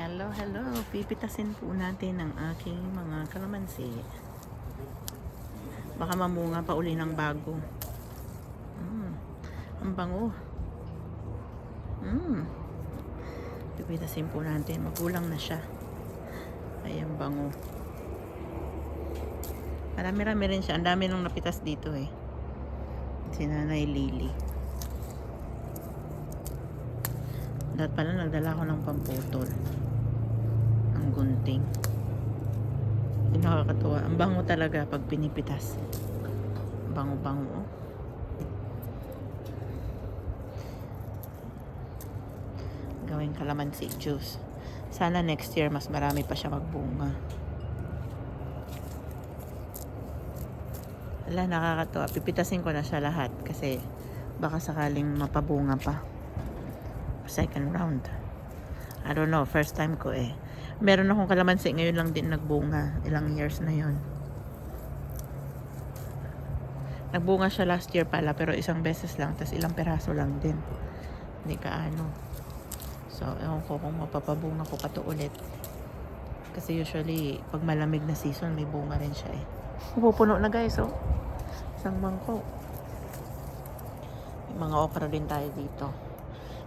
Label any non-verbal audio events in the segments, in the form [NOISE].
Hello, hello. Pipitasin po natin ang aking mga kalamansi. Baka mamunga pa uli ng bago. Mm, ang bango. Mm. Pipitasin po natin. Magulang na siya. Ay, ang bango. Marami-rami rin siya. Ang dami nung napitas dito eh. Si Nanay Lily. Dapat pala nagdala ko ng pamputol. Gunting. Hindi nakakatuwa. Ang bango talaga pag pinipitas. Bango-bango. oh. Gawing calamansi juice. Sana next year mas marami pa siya magbunga. Wala, nakakatuwa. Pipitasin ko na siya lahat kasi baka sakaling mapabunga pa second round. I don't know, first time ko eh. Meron akong kalamansi, ngayon lang din nagbunga. Ilang years na yon. Nagbunga siya last year pala, pero isang beses lang, tas ilang peraso lang din. Hindi ka ano. So, ewan ko kung mapapabunga ko pa to ulit. Kasi usually, pag malamig na season, may bunga rin siya eh. Pupuno na guys, oh. Isang mangkok. May mga okra din tayo dito.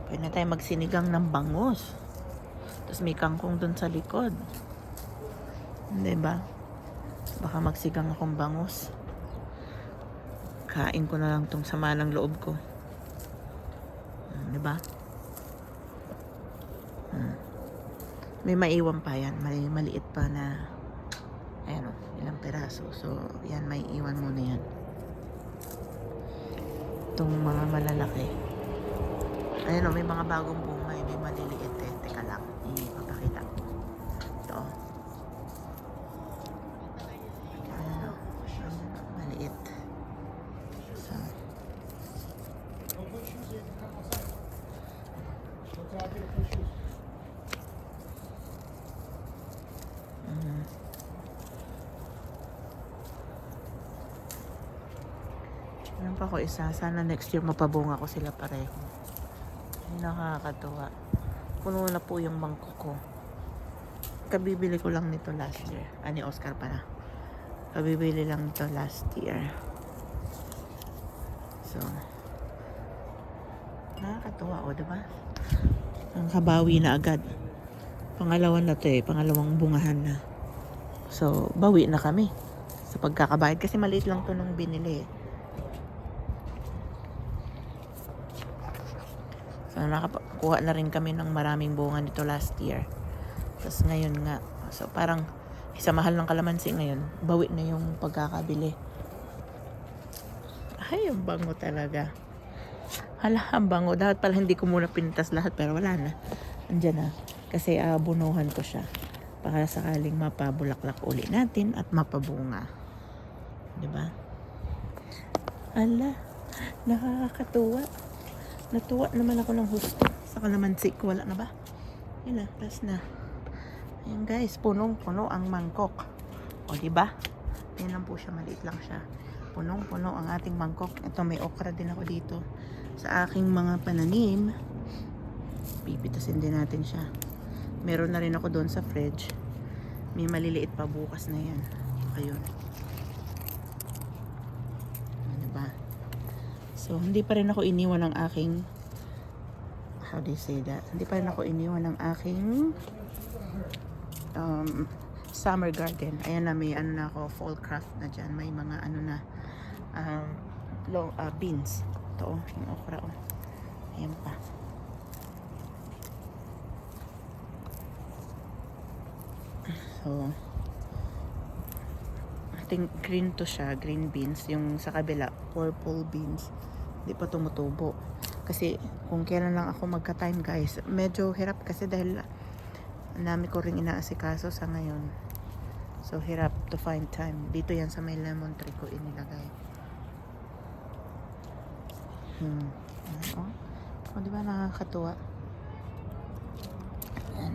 Pwede na tayo magsinigang ng bangus. Tapos may kangkong dun sa likod. Hindi ba? Baka magsigang akong bangus. Kain ko na lang tong sama ng loob ko. Di ba? Hmm. May maiwan pa yan. Mali, maliit pa na ayan o, ilang peraso. So, yan, may iwan muna yan. Itong mga malalaki. Ayan o, may mga bagong bunga. eh, May maliliit eh. Teka lang, ipapakita ko. Ito o. Ayan o. Maliit. So, mm. Meron pa ako isa. Sana next year mapabunga ko sila pareho. Nakakatuwa. Puno na po yung mangkok ko. Kabibili ko lang nito last year. Ah, ni Oscar pala. Kabibili lang nito last year. So, nakakatuwa o, diba? Ang kabawi na agad. Pangalawan na to eh. Pangalawang bungahan na. So, bawi na kami sa pagkakabayad. Kasi maliit lang to nung binili eh. So, nakakuha na rin kami ng maraming bunga nito last year. Tapos ngayon nga. So, parang sa mahal ng kalamansi ngayon, bawi na yung pagkakabili. Ay, ang bango talaga. Hala, ang bango. Dapat pala hindi ko muna pinitas lahat, pero wala na. Andyan na. Kasi abunuhan ko siya. Para sakaling mapabulaklak uli natin at mapabunga. ba? Ala, nakakatuwa. Natuwa naman ako ng husto sa kalamansi ko. Wala na ba? Yun na, last na. Ayan guys, punong-puno ang mangkok. O, di ba? Ayan lang po siya, maliit lang siya. Punong-puno ang ating mangkok. Ito, may okra din ako dito. Sa aking mga pananim, pipitasin din natin siya. Meron na rin ako doon sa fridge. May maliliit pa bukas na yan. Ayun. Ano ba? So, hindi pa rin ako iniwan ng aking how do you say that? Hindi pa rin ako iniwan ng aking um, summer garden. Ayan na, may ano na ako, fall craft na dyan. May mga ano na um, long, uh, beans. Ito, oh, yung okra, oh. Ayan pa. So, I think green to siya, green beans. Yung sa kabila, purple beans. Hindi pa tumutubo. Kasi kung kailan lang ako magka-time guys, medyo hirap kasi dahil ang dami ko ring inaasikaso sa ngayon. So, hirap to find time. Dito yan sa may lemon tree ko inilagay. Hmm. Ayan, oh. Oh, di ba nakakatuwa? Ayan.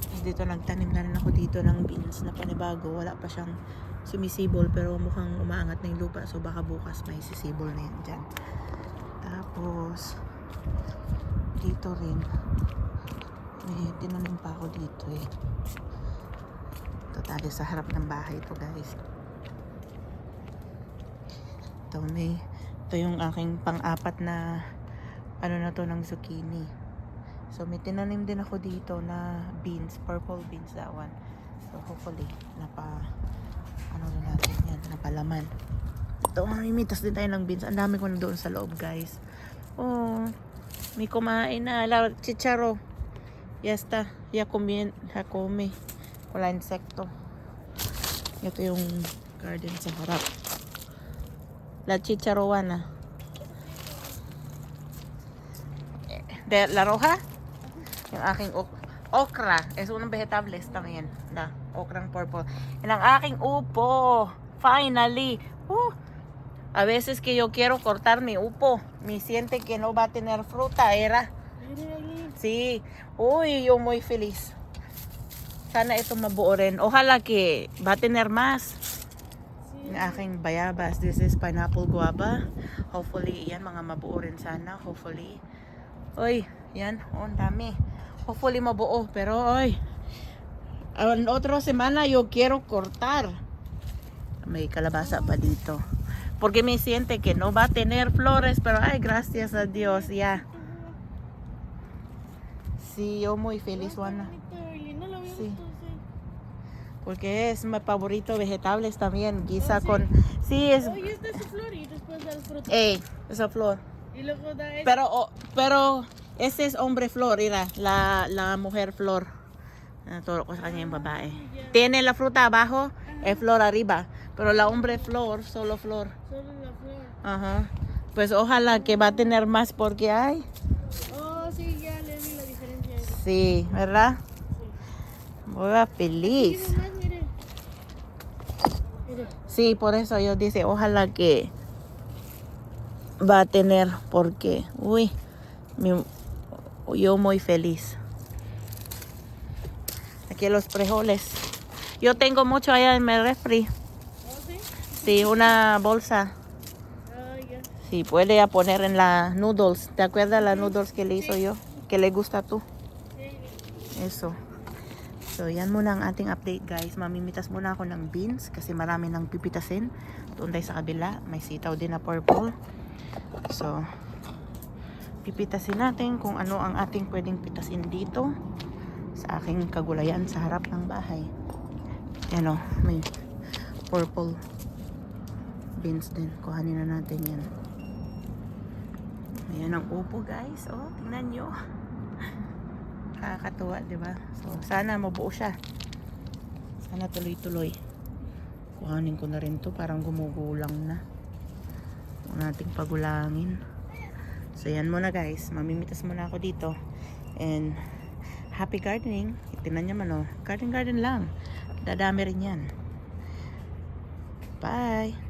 Tapos dito nagtanim na rin ako dito ng beans na panibago. Wala pa siyang sumisibol pero mukhang umaangat na yung lupa. So baka bukas may sisibol na yan dyan. Tapos dito rin May tinanim pa ako dito eh. Tayo sa harap ng bahay to guys. Ito may, ito yung aking pang-apat na ano na to ng zucchini. So may tinanim din ako dito na beans, purple beans that one. So hopefully napa ano na natin yan, napalaman. Ito, mamimitas din tayo ng beans. Ang dami ko na doon sa loob, guys. Oh, may kumain na. La, chicharo. Ya está. Ya. Ya come. Wala insekto. Ito yung garden sa harap. La chicharowana. Eh, De la roja? Yung aking ok okra. Es unang vegetables también. Na, okrang purple. Yan ang aking upo. Finally. Uh, a veces que yo quiero cortar mi upo, me siente que no va a tener fruta, era. Sí. Uy, yo muy feliz. Sana ito mabuo rin. Ojalá que va a tener más. Yung aking bayabas. This is pineapple guava. Hopefully, yan mga mabuo rin sana. Hopefully. Uy, yan. Oh, ang dami. Hopefully mabuo. Pero, oy. En otra semana yo quiero cortar. May kalabasa pa dito. Porque me siente que no va a tener flores. Pero, ay, gracias a Dios. Ya. Sí, yo muy feliz, Juana. Sí. Porque es mi favorito vegetales también. Guisa Oh, sí. con... Sí, es... Oye, esta es su flor y después da el fruto. Ey, esa flor. Y luego da. Pero, oh, pero, ese es hombre flor, mira, la, la mujer flor. Ah, Todo kanya yung babae. ya. Tiene la fruta abajo, es flor arriba. Pero la hombre flor, solo flor. Solo la flor. Ajá. Pues ojalá que va a tener más porque hay. Oh, sí, ya le vi la diferencia. Sí, ¿verdad? Voy a feliz. más, mire. Mire. Sí, por eso yo dice, ojalá que va a tener, porque, uy, mi- yo muy feliz. Aquí los frijoles. Yo tengo mucho allá en mi refri. Sí. Una bolsa. Sí, puede ya poner en la noodles. ¿Te acuerdas la noodles que le hizo yo? Que le gusta a tú. Sí. Eso. So, yan muna ang ating update guys. Mamimitas muna ako ng beans kasi marami nang pipitasin. Doon tayo sa kabila. May sitaw din na purple. So, pipitasin natin kung ano ang ating pwedeng pitasin dito sa aking kagulayan sa harap ng bahay. Yan o, may purple beans din. Kuhanin na natin yan. Ayan ang upo guys. Oh, tingnan nyo. [LAUGHS] Nakakatuwa, ba? So, sana mabuo siya. Sana tuloy-tuloy. Kuhanin ko na rin to. Parang gumugulang na. Huwag nating pagulangin. So, yan muna guys. Mamimitas muna ako dito. And, happy gardening. Tingnan niyo man oh. Garden garden lang. Dadami rin yan. Bye!